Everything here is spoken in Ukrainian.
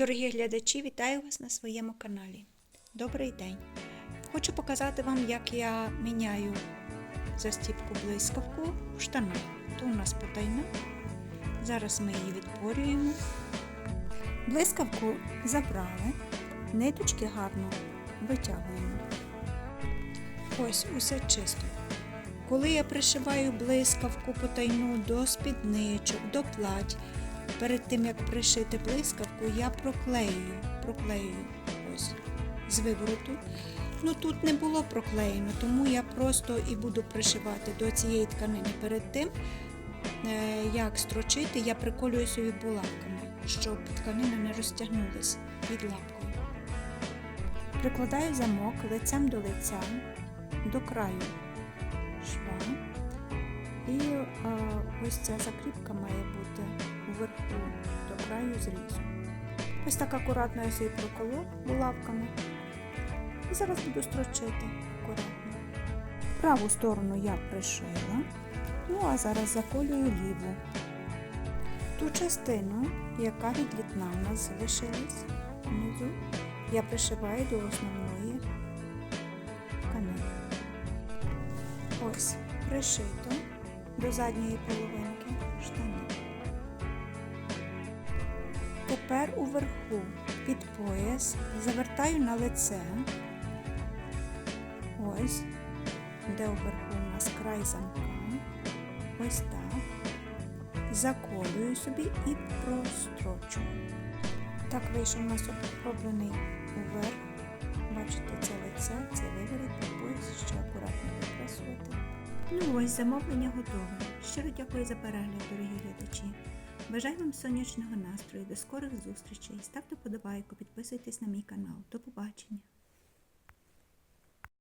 Дорогі глядачі, вітаю вас на своєму каналі. Добрий день! Хочу показати вам, як я міняю застіпку блискавку в штанах. То у нас потайна. Зараз ми її відпорюємо. Блискавку забрали, ниточки гарно витягуємо. Ось усе чисто. Коли я пришиваю блискавку потайну до спідничок, до плать, перед тим як пришити блискавку, я проклею, проклею ось з вивороту. Ну тут не було проклеєно, тому я просто і буду пришивати до цієї тканини. Перед тим, е, як строчити, я приколюю собі булавками, щоб тканина не розтягнулася під лапкою. Прикладаю замок лицем до лиця, до краю шва. І е, ось ця закріпка має бути вверху до краю зрізу. Ось так акуратно я собі проколу булавками. І зараз буду строчити акуратно. Праву сторону я пришила, ну а зараз заколюю ліву. Ту частину, яка від літна в нас залишилась внизу, я пришиваю до основної тканини. Ось пришито до задньої половинки штанів. Тепер уверху під пояс завертаю на лице. Ось, де уверху у нас край замка. Ось так. Заколюю собі і прострочую. Так вийшов у нас оброблений уверх. Бачите, це лице, Ну ось замовлення готове. Щиро дякую за перегляд, дорогі глядачі. Бажаю вам сонячного настрою, до скорих зустрічей. Ставте подобайку, підписуйтесь на мій канал. До побачення!